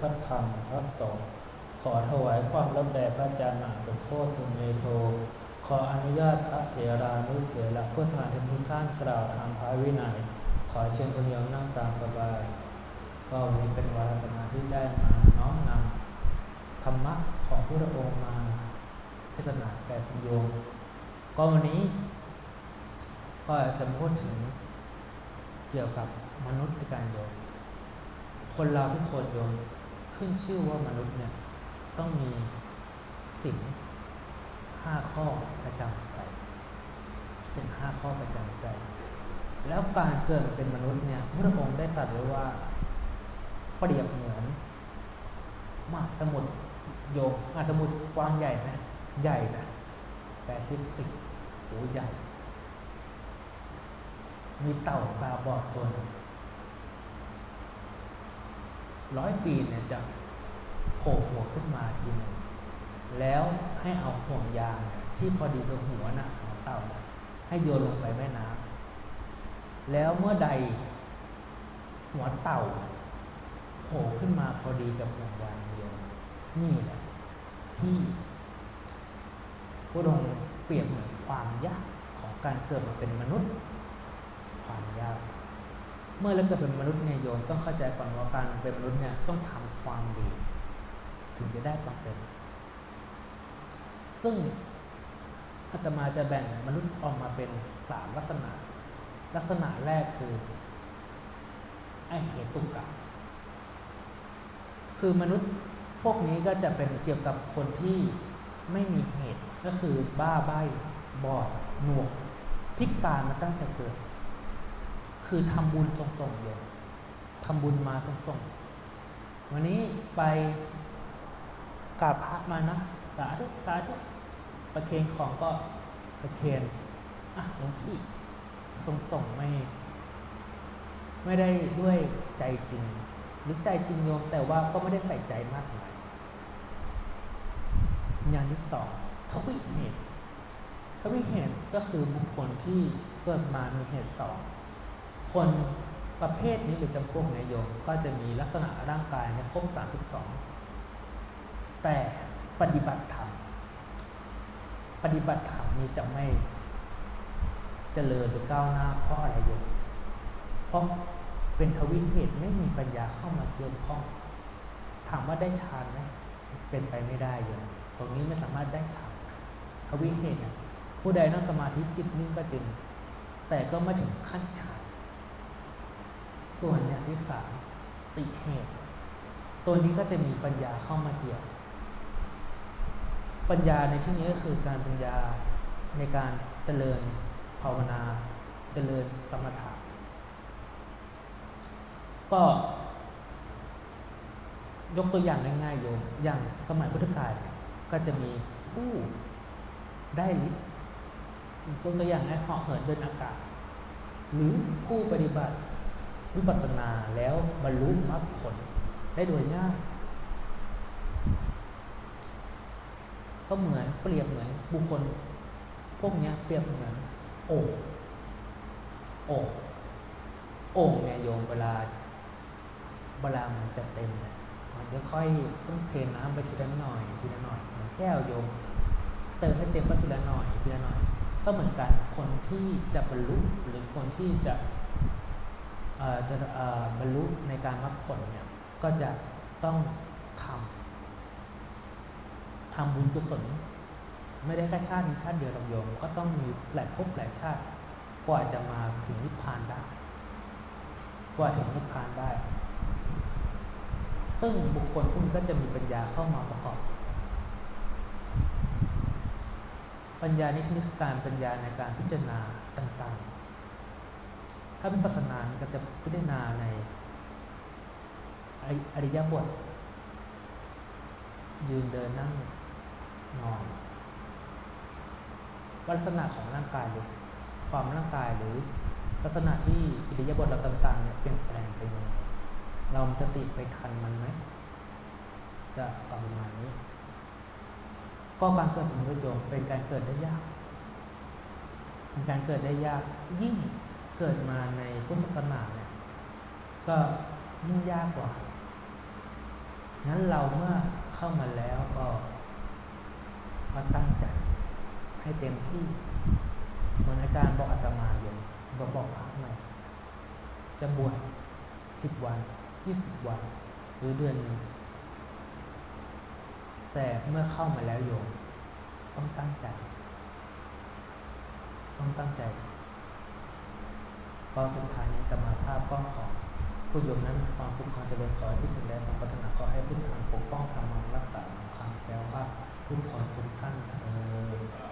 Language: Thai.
พระธรรมพระสงฆ์ขอถวายความรับแด่พระอาจารย์หนาสมโพธิสุเมโท ขออนุญาตพระเถรานุเถระผู้สมาธิทุกท่านกล่าวทางพระวินัย ขอเชิญคุณโยมนั่งตามสบาย ก็วันนี้เป็นวันธรรมที่ได้มาน้อมนำธรรมะของพระองค์มาเทศนาแก่คุณโยม ก็วันนี้ ก็จะพูดถึงเกี่ยวกับมนุษย์การโยม คนเราทุกคนโยม ขึ้นชื่อว่ามนุษย์เนี่ยต้องมีสิ่งห้าข้อประจำใจสิ่งห้าข้อประจำใจ แล้วการเกิดเป็นมนุษย์เนี่ยพระองค์ได้ตรัสไว้ว่าเปรียบเหมือนมหาสมุทรโยมมหาสมุทรกว้างใหญ่นะใหญ่นะแปซิฟิกโอ้ใหญ่ มีเต่าตาบอดตัวหนึ่ง ร้อยปีเนี่ยจะโผล่หัวขึ้นมาทีหนึ่งแล้วให้เอาห่วงยางที่พอดีกับหัวนะของเต่านะให้โยนลงไปแม่น้ำแล้วเมื่อใดหัวเต่าโผล่ขึ้นมาพอดีกับห่วงยางโยนนี่แหละที่พระองค์เปรียบเหมือนความยากของการเกิดมาเป็นมนุษย์ ความยาก เมื่อเราเกิดเป็นมนุษย์เนี่ยโยมต้องเข้าใจก่อนว่าการเป็นมนุษย์เนี่ยต้องทำความดี ถึงจะได้ความเป็น ซึ่งอาตมาจะแบ่งมนุษย์ออกมาเป็นสามลักษณะ ลักษณะแรกคือไอเหตุกะคือมนุษย์พวกนี้ก็จะเป็นเกี่ยวกับคนที่ไม่มีเหตุก็คือบ้าใบ้บอดหนวกพิการมาตั้งแต่เกิด คือทำบุญส่งๆอยู่ทำบุญมาส่งๆวันนี้ไปกราบพระมานะสาธุสาธุประเคนของก็ประเคนอะหลวงพี่ส่งๆไม่ไม่ได้ด้วยใจจริง หรือใจจริงโยมแต่ว่าก็ไม่ได้ใส่ใจมากมายอย่างที่สองทวิเหตุทวิเหตุก็คือบุคคลที่เกิดมามีเหตุสอง คนประเภทนี้หรือจำพวกนายโยมก็จะมีลักษณะร่างกายเนี่ยครบ32 แต่ปฏิบัติธรรมปฏิบัติธรรมนี้จะไม่เจริญหรือก้าวหน้าเพราะอะไรโยมเพราะเป็นทวิเหตุไม่มีปัญญาเข้ามาเกี่ยวข้องถามว่าได้ฌานไหมเป็นไปไม่ได้โยมตรงนี้ไม่สามารถได้ฌานทวิเหตุนะผู้ใดนั่งสมาธิจิตนิ่งก็จริงแต่ก็ไม่ถึงขั้นฌาน ส่วนอย่างที่สามติเหตุ ตัวนี้ก็จะมีปัญญาเข้ามาเกี่ยว ปัญญาในที่นี้ก็คือการปัญญาในการเจริญภาวนา เจริญสมถะก็ยกตัวอย่างง่ายๆโยม อย่างสมัยพุทธกาลก็จะมีผู้ได้ฤทธิ์ยกตัวอย่างง่ายเหาะเหินเดินอากาศ หรือผู้ปฏิบัติ วิปัสสนาแล้วบรรลุมรรคผลได้โดยง่ายก็เหมือนเปรียบเหมือนบุคคล พวกนี้เปรียบเหมือนโอ่งโอ่งโอ่งเนี่ยโยมเวลาเวลามันจะเต็มเนี่ยมันจะค่อยต้องเทน้ำไปทีละหน่อยทีละหน่อยเหมือนแก้วโยม เติมให้เต็มก็ทีละหน่อยทีละหน่อย ก็เหมือนกันคนที่จะบรรลุหรือคนที่จะ จะบรรลุในการมรรคผลเนี่ยก็จะต้องทำทำบุญกุศล ไม่ได้แค่ชาตินี้ชาติเดียวหรอกโยม ก็ต้องมีหลายภพหลายชาติกว่าจะมาถึงนิพพานได้กว่าถึงนิพพานได้ ซึ่งบุคคลพวกนี้ก็จะมีปัญญาเข้ามาประกอบ ปัญญานี้คือการปัญญาในการพิจารณาต่างๆ ถ้าเป็นปัสนาก็จะพิจารณาในอริยบท ยืนเดินนั่งนอนลักษณะของร่างกายหรือความร่างกายหรือลักษณะที่อิริยาบถเราต่างๆเนี่ยเปลี่ยนแปลงไปยังเราสติไปทันมันไหมจะประมาณนี้ ก็การเกิดของพระโยมเป็นการเกิดได้ยากเป็นการเกิดได้ยากยิ่ง เกิดมาในพุทธศาสนาเนี่ยก็ยิ่งยากกว่างั้นเราเมื่อเข้ามาแล้วก็ ก็ตั้งใจให้เต็มที่เหมือนอาจารย์บอกอาตมาอยู่บอกบอกพระหน่อยจะบวชสิบวันยี่สิบวัน หรือเดือนหนึ่งแต่เมื่อเข้ามาแล้วโยมต้องตั้งใจ ต้องตั้งใจ อสุดท้ายนี้จะมาภาพกล้องของผู้ยมนั้นความสุขความเจริญขอที่สิ่งใดสมปรารถนาขอให้พุทธทางปกป้องทำมังรักษาสำคัญแล้วว่าทุกคนทุกท่านเออ